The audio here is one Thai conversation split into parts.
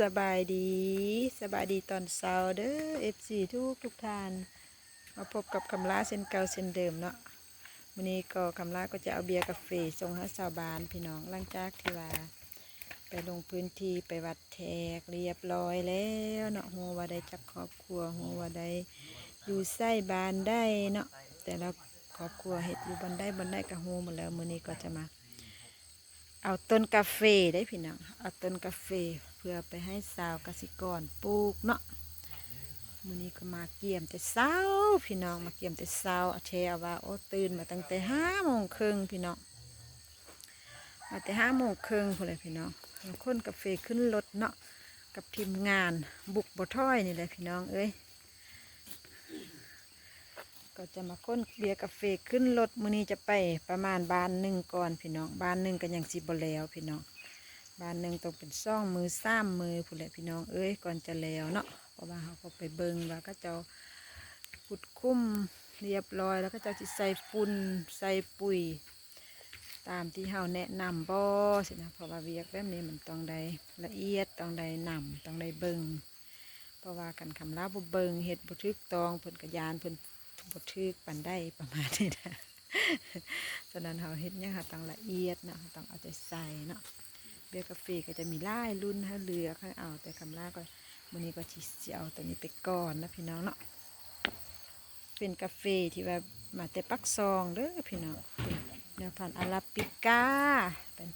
สบายดีสบายดีตอนเช้าเด้อ FC ทุกทุกท่าน มาพบกับคำลาเส้นเก่าเส้นเดิมเนาะวันนี้ก็คำลาก็จะเอาเบียร์กาแฟส่งให้ชาวบ้านพี่น้องหลังจากที่ว่า ไปลงพื้นที่ไปวัดแทกเรียบร้อยแล้วเนาะหัวว่าได้จักครอบครัวหัวว่าได้อยู่ไส้บานได้เนาะแต่ละครอบครัวเห็ดอยู่บันได้บันได้กับหูหมดแล้วมือนี้ก็จะมา เอาต้นกาแฟได้พี่น้องเอาต้นกาแฟ เพื่อไปให้สาวกสิกรปลูกเนาะมื้อนี้ก็มาเกี่ยมแต่เช้า พี่น้องมาเกี่ยมแต่เช้าอาเทเอาว่าโอ้ตื่นมาตั้งแต่ห้าโมงครึ่งพี่น้องมาแต่ห้าโมงครึ่งพอเลยพี่น้องแล้วคนกาแฟขึ้นรถเนาะกับทีมงานบุกบ่ถ้อยนี่แหละพี่น้องเอ้ยก็จะมาค้นเบียร์กาแฟขึ้นรถมื้อนี้จะไปประมาณบานหนึ่งก่อนพี่น้องบานหนึ่งก็ยังสิบแล้วพี่น้อง บานหนึ่งต้องเป็นซ่องมือซ้ำมือผู้นแหละพี่น้องเอ้ยก่อนจะแล้วเนาะเพราะว่าเขาก็ไปเบิงว่าก็จะขุดคุ้มเรียบร้อยแล้วก็จะสิใส่ฝุ่นใส่ปุ๋ย ตามที่เขาแนะนำบ่สินะเพราะว่าเวียกแบบนี้มันต้องได้ละเอียดต้องได้นำต้องได้เบิงเพราะว่ากันคำลาบ่เบิงเฮ็ดบ่ทึกตองเพิ่นกระยานเพิ่นบททึกปันได้ประมาณนี้นะฉะนั้นเราเฮ็ดเนี่ยค่ะต้องละเอียดนะเราต้องเอาใจใส่เนาะ เบียร์กาแฟก็จะมีไล่รุ่นให้เลือกให้เอาแต่คำล่าก็วันนี้ก็ชิเอาตัวนี้ไปก่อนนะพี่น้องเนาะเป็นกาแฟที่ว่ามาแต่ปักซองเด้อพี่น้องเป็นแนวพันธุ์อาราบิก้าเป็น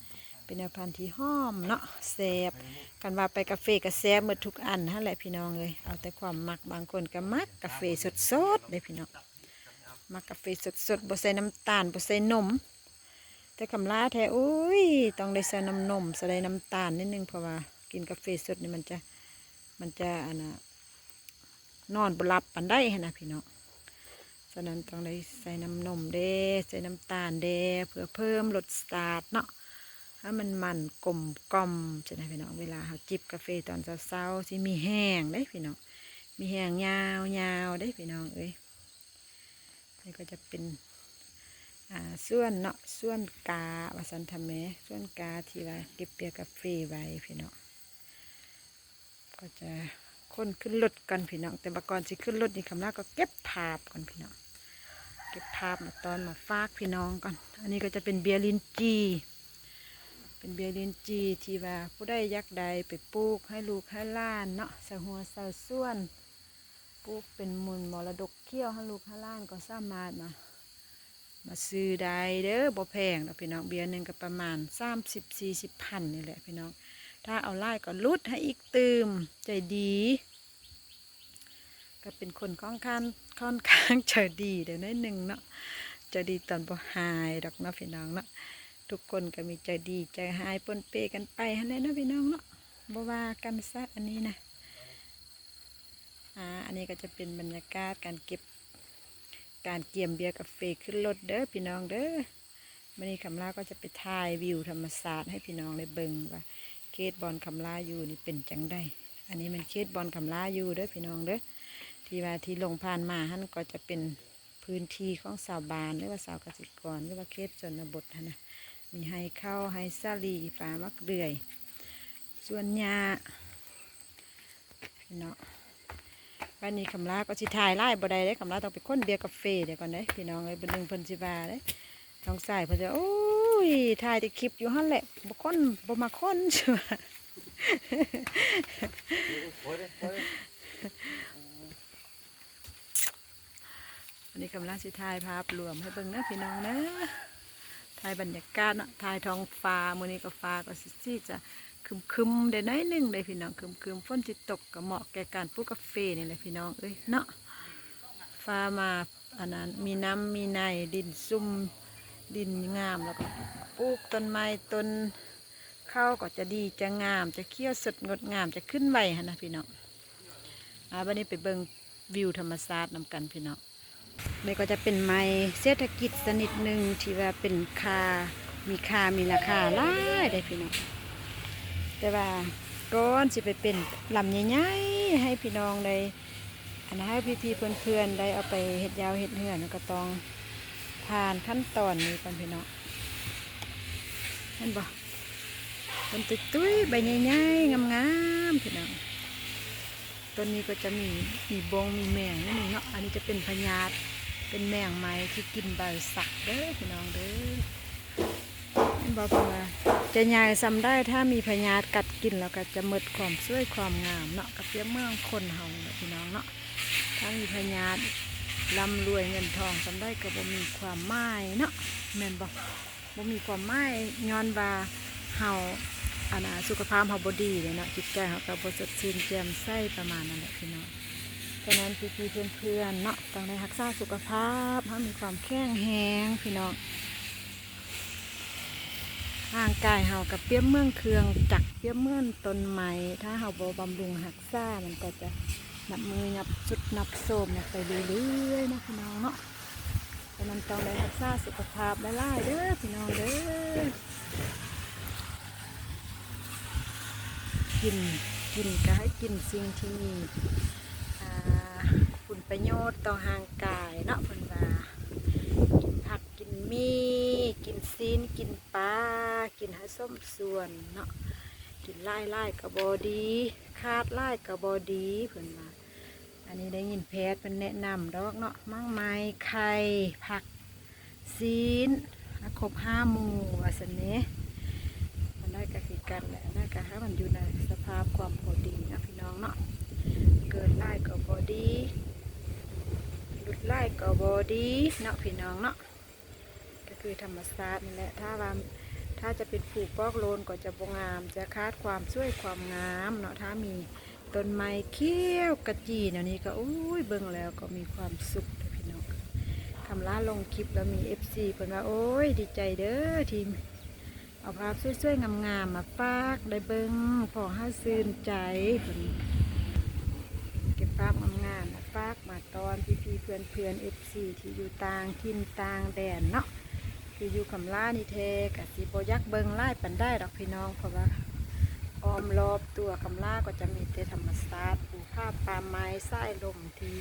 เป็นแนวพันธุ์ที่หอมเนาะแซ่บกันว่าไปกาแฟก็แซ่บหมดทุกอันนั่นแหละพี่น้องเลยเอาแต่ความมักบางคนก็มักกาแฟสดๆเลยพี่น้องมากาแฟสดๆบ่ใส่น้ำตาลบ่ใส่นม แต่คำลาแท้อุ้ยต้องได้ใส่น้ำนมใส่น้ำตาลนิดนึงเพราะว่ากินกาแฟสดนี่มันจะมันจะอันน่ะนอนบลับปันได้นะพี่น้องฉะนั้นต้องได้ใส่น้ำนมเด้ใส่น้ำตาลเด้เพื่อเพิ่มรสชาติเนาะให้มันมันกลมกล่อมใช่ไหมพี่น้องเวลาเราจิบกาแฟตอนเช้าๆสิมีแห้งได้พี่น้องมีแห้งยาวยาวได้พี่น้องเอ้ยนี่ก็จะเป็น อ่าส่วนเนาะส่วนกาวาสันทำแมส่วนกาที่ว่าเก็บเปียกกาแฟไว้พี่เน้องก็จะค้นขึ้นรถกันพี่น้องแต่บก่อนสิขึ้นรถนี่คำแรกก็เก็บภาพก่อนพี่น้องเก็บภาพมาตอนมาฝากพี่น้องก่อนอันนี้ก็จะเป็นเบียร์ลินจีเป็นเบียร์ลินจีที่ว่าผู้ได้ยักใดไปปลูกให้ลูกให้ล้านเนาะส่หัวส่ส่วนปลูกเป็นมูลมรดกเขี้ยวให้ลูกให้ล้านก็สามารถมา มาซื้อได้เด้อบ่แพงดอกพี่น้องเบียร์หนึ่งก็ประมาณสามสิบสี่สิบพันนี่แหละพี่น้อง ถ้าเอาไล่ก็ลุดให้อีกตืมใจดี ก็เป็นคนค่อนข้างค่อนข้างใจดีเดี๋ยวนิดหนึ่งเนาะใจดีตอนบ่หายดอกเนาะพี่น้องเนาะทุกคนก็มีใจดีใจหายปนเปกันไปฮะเนี่ยเนาะพี่น้องเนาะบ่ว่ากันซะอันนี้นะอ่าอันนี้ก็จะเป็นบรรยากาศการเก็บ การเกี่ยมเบียร์กาแฟขึ้นรถเด้อพี่น้องเด้อวันนี้คำลาก็จะไปถ่ายวิวธรรมศาสตร์ให้พี่น้องได้เบิ่งว่าเขตบอลคำลาอยู่นี่เป็นจังได้ อันนี้มันเขตบอลคำลาอยู่เด้อพี่น้องเด้อที่ว่าที่ลงผ่านมาหั่นก็จะเป็นพื้นที่ของสาวบานหรือว่าสาวกษตรกรหรือว่าเขตชนบทนะมีไฮเข้าไฮซาลีฟ้ามักเดือยส่วนหญ้าพี่น้อ วันนี้คำลาก็สิถ่ายไล่บ่ได้เด้คำลาต้องไปค้นเบียร์กาแฟเดี๋ยวก่อนเด้พี่น้องเอ้ยเป็นหนึ่งเพิ่นสิบาเด้น้องใสายเพิ่นจะโอ้ยถ่ายแต่คลิปอยู่หั่นแหละบ่ค้นบ่มาค้นใช่ไหมวันนี้คำลาสิถ่ายภาพรวมให้เบิ่งนะพี่น้องนะถ่ายบรรยากาศเนาะถ่ายท้องฟ้ามื้อนี้ก็ฟ้าก็สิสิจะ คึมคึมๆได้น้อยหนึ่งเลยพี่น้องคึมคึมฝนจิตตกก็เหมาะแก่การปลูกกาแฟนี่แหละพี่น้องเอ้ยเนาะฟ้ามาอันนั้นมีน้ำมีในดินซุ่มดินงามแล้วก็ปลูกต้นไม้ต้นข้าวก็จะดีจะงาม จะเขี้ยวสดงดงามจะขึ้นไหวฮะนะพี่น้องอ่าวันนี้ไปเบิ่งวิวธรรมศาสตร์นำกันพี่น้องนี่ก็จะเป็นไม้เศรษฐกิจสนิดหนึ่งที่ว่าเป็นคา มีคามีราคาหลายได้พี่น้อง แต่ว่าก้อนสิไปเป็นลำใหญ่ๆให้พี่น้องได้อันนั้นให้พี่ๆเพื่อนๆได้เอาไปเห็ดยาวเห็ดเหือนก็ต้องผ่านขั้นตอนนี้ก่อนพี่น้องเห็นบ่เป็นตุ้ยใบใหญ่ๆงามๆพี่น้องต้นนี้ก็จะมีมีบงมีแมงนั่นเองเนาะอันนี้จะเป็นพญาตเป็นแมงไม้ที่กินใบสักเด้อพี่น้องเด้อบอกว่า จะใหญ่ซ้ำได้ถ้ามีพญาตกัดกินแล้วก็จะหมดความสวยความงามเนาะกับเพียเมืองคนเฮาเนี่ยพี่น้องเนาะถ้ามีพญาตร่ำรวยเงินทองซ้ำได้ก็บ่มีความหมายเนาะแม่นบอกบ่มีความหมายย้อนว่าเฮาอันนะสุขภาพเราบดีเลยเนาะจิตใจเราก็บสดชื่นแจ่มใสประมาณนั้นแหละพี่น้องฉะนั้นพี่ๆเพื่อนๆเนาะต้องได้รักษาสุขภาพให้มีความแข็งแรงพี่น้อง ร่างกายเรากับเปี้ยมเมืองเครืองจักเปี้ยมเมืองต้นไม้ถ้าเราบ่บำรุงรักษามันก็จะนับมือนับสุดนับโสมนับไปเรื่อยๆนะพี่น้องเนาะฉะนั้นต้องได้รักษาสุขภาพได้ล่เด้อพี่น้องเด้อกินกินก็ให้กินสิ่งที่มีอ่าคุณประโยชน์ต่อห่างกายเนาะเพิ่นว่ากินผักกินมี ซีนกินปลากินห้ส้มส่วนเนาะกินไล่ไล่กระบอดีคาดไล่กระบอดีเพิ่อนว่าอันนี้ได้ยินแพทย์เป็นแนะนำดอกเนาะมั่งไม้ไข่ผักซีนครบห้าหมู่ว่าสันเนี้มันได้ก็คือกันแหละนั่นก็ให้มันอยู่ในสภาพความพอดีนะพี่น้องเนาะเกินไล่ก็พอดีหลุดไล่ก็บอดีเนาะพี่น้องเนาะ คือธรรมชาตินี่แหละถ้าว่าถ้าจะเป็นผูกปอกโลนก็จะบงาม จะคาดความช่วยความงามเนาะถ้ามีต้นไม้เขี้ยวกระจีเนยนี่ก็อุ้ยเบิ่งแล้วก็มีความสุขพี่น้องคำล่าลงคลิปแล้วมี FC เพิ่นว่าโอ้ยดีใจเด้อทีมเอาภาพสวยๆงามๆมาฝากได้เบิ้งพอห้าซื่นใจเพิ่นเก็บภาพงามๆมาฝากมาตอนพี่ๆเพื่อนๆเอฟซีที่อยู่ต่างทินต่างแดนเนาะ คืออยู่คำล่านี่เทกับสีโบยักเบิงไล่ปันได้ดอกพี่น้อง เพราะว่าอ้อมรอบตัวคำล่าก็จะมีแต่ธรรมชาติปูภาพป่าไม้ไส้ลมที่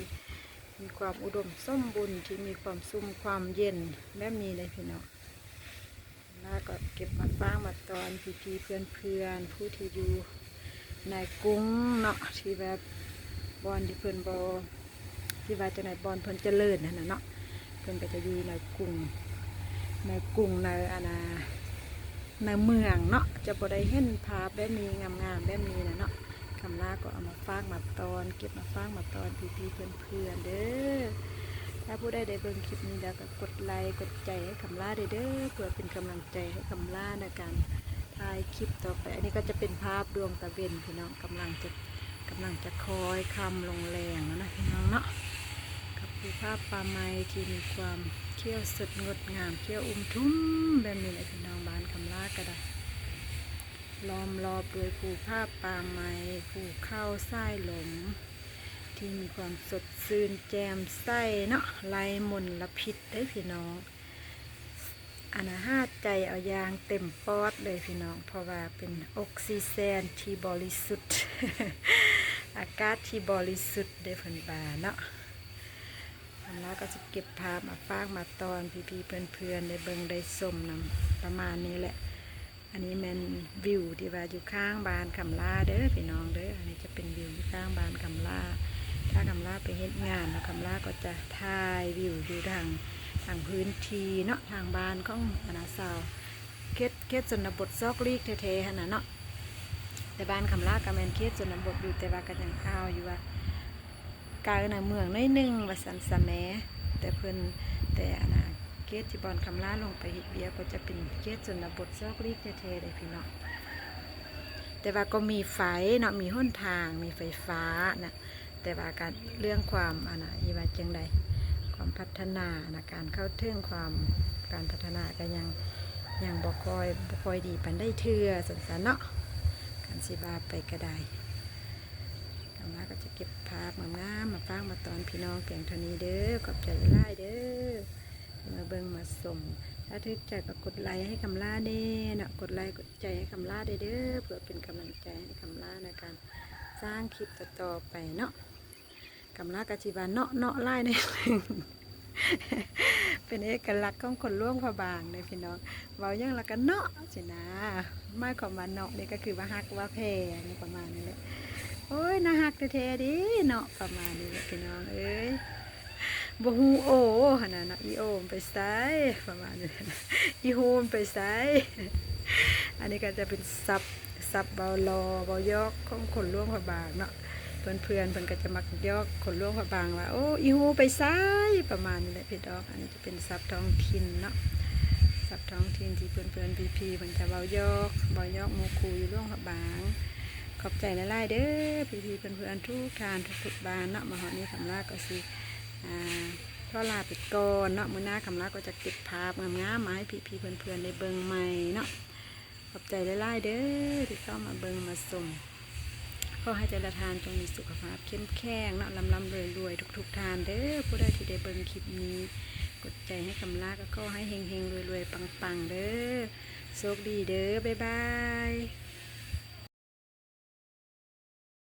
มีความอุดมสมบูรณ์ที่มีความซุ่มความเย็นแบบนี้เลยพี่น้องล้วก็เก็บมาฟางมาตอนพี่พี่เพื่อนเพื่อนผู้ที่อยู่ในกุ้งเนาะที่แบบบอลที่เพื่อนบอที่ว่าจะในบอลเพื่อนเจริญนั่นนะเนาะเพื่อนก็จะอยู่ในกรุง ในกรุงในอาณาในเมืองเนาะจะบ่ได้เห็นภาพแบบนี้งามๆแบบนี้นะเนาะคำลาก็เอามาฟางมาตอน เก็บมาฟางมาตอนพี่พี่เพื่อนเพื่อนๆเด้อถ้าผู้ใดได้เบิ่งคลิปนี้แล้วก็กดไลค์กดใจให้คำล่าเด้อเพื่อเป็นกำลังใจให้คำล่าในการถ่ายคลิปต่อไป อันนี้ก็จะเป็นภาพดวงตะเวนพี่น้องกำลังจะกำลังจะคอยคำลงแรงแล้วนะพี่น้องเนาะ กับคือภาพปลาไม้ที่มีความเขี้ยวสดงดงามเขี้ยวอุ้มทุ่มแบบนี้เลยพี่น้องบ้านคำลาก็ได้ล้อมรอบด้วยภูภาพปลาไม้ภูเข้าไส้หลม ที่มีความสดชื่นแจ่มใสเนาะไล่มนละพิษได้อพี่น้องอันนะห้าใจเอายางเต็มปอดเลยพี่น้อง เพราะว่าเป็นออกซิเจนที่บริสุทธิ์ อากาศที่บริสุทธิ์ได้อเพิ่นบาเนาะ อันแล้วก็จะเก็บภาพมาฟากมาตอนพี่ๆเพื่อนๆได้เบิงได้ชมนำประมาณนี้แหละ อันนี้แมนวิวที่ว่าอยู่ข้างบ้านคำลาเด้อพี่น้องเด้ออันนี้จะเป็นวิวอยู่ข้างบ้านคำลาถ้าคำลาไปเฮ็ดงานแล้วคำลาก็จะถ่ายวิวอยู่ทางทางพื้นที่เนาะทางบ้านของอนาสาวเขตเขตชนบทซอกลีกเทๆหั่นน่ะเนาะแต่บ้านคำลาก็แมนเขตชนบทอยู่แต่ว่าก็ยังอ้าวอยู่ว่า กลายในเมืองน้อยหนึงว่าสันสะแมแต่เพิ่นแต่อันน่ะเขตที่บอนคำลาลงไปเฮ็ดเบียก็จะเป็นเขตชนบทซอกลีกเทๆเลยพี่น้องแต่ว่าก็มีไฟเนาะมีห้นทางมีไฟฟ้านะแต่ว่าการเรื่องความอันนะอีว่าจังใดความพัฒนานะการเข้าถึงความการพัฒนาก็ยังยังบ่ค่อยบ่ค่อยดีปันได้เทือสันสนเนาะการสิบาไปก็ได้ กำลังก็จะเก็บภาพงามๆมาฟังมาตอนพี่น้องเพียงเท่านี้เด้อขอบใจหลายเด้อมาเบิ่งมาสมถ้าทึกใจก็กดไลค์ให้คำล่าเด้เนาะกดไลค์กดใจให้คำล่าเด้เด้อเพื่อเป็นกำลังใจให้คำล่าในการสร้างคลิปต่อไปเนาะคำลากะจิบาเนาะเนาะไล่ในเป็นเอกลักษณ์ของคนล่วงพระบางเลยพี่น้องเว้ายังและกันเนาะสินะไม่ความาเนาะนี่ก็คือว่าฮักว่าแพงประมาณนี้แหละ โอ้ยน่าฮักแท้ๆดิเนาะประมาณนี้แหละพี่น้องเอ้ยบ่ฮูโอ้หั่นน่ะเนะอีโอมไปไสประมาณนี้นะอีโฮมไปไสอันนี้ก็จะเป็นซับซับเบาลอเบายอกของคนล่วงพระบางเนาะเพื่อนเพื่อนเพิ่นก็จะมักยอกคนล่วงพระบางว่าโอ้อีโฮไปไสประมาณนี้แหละพี่ดอกอันนี้จะเป็นซับท้องถิ่นเนาะสับท้องถิ่นที่เพื่อนเพื่อนพีพีมันจะเบายอกเบายอกหมูคูอยู่ร่วงพระบาง ขอบใจละลายๆเด้อพีพีเพื่อนเพื่อนๆทุกทานทุกทุกๆบ้านเนาะมาหอนี้คำลาก็สิอ่าพ่อลาไปก่อนเนาะมื้อหน้าคำลาก็จะเก็บภาพงามๆมาให้พีพีเพื่อนเพื่อนๆได้เบิ่งใหม่เนาะขอบใจละลายๆเด้อที่เข้ามาเบิ่งมาชมขอให้ใจละทานจงมีสุขภาพเข้มแข็งเนาะลำลำรวยรวยๆทุกๆทานเด้อผู้ใดที่ได้เบิ่งคลิปนี้ กดใจให้กำลาก็ขอให้เฮงเฮงรวยรวยๆปังๆเด้อโชคดีเด้อบ๊ายบาย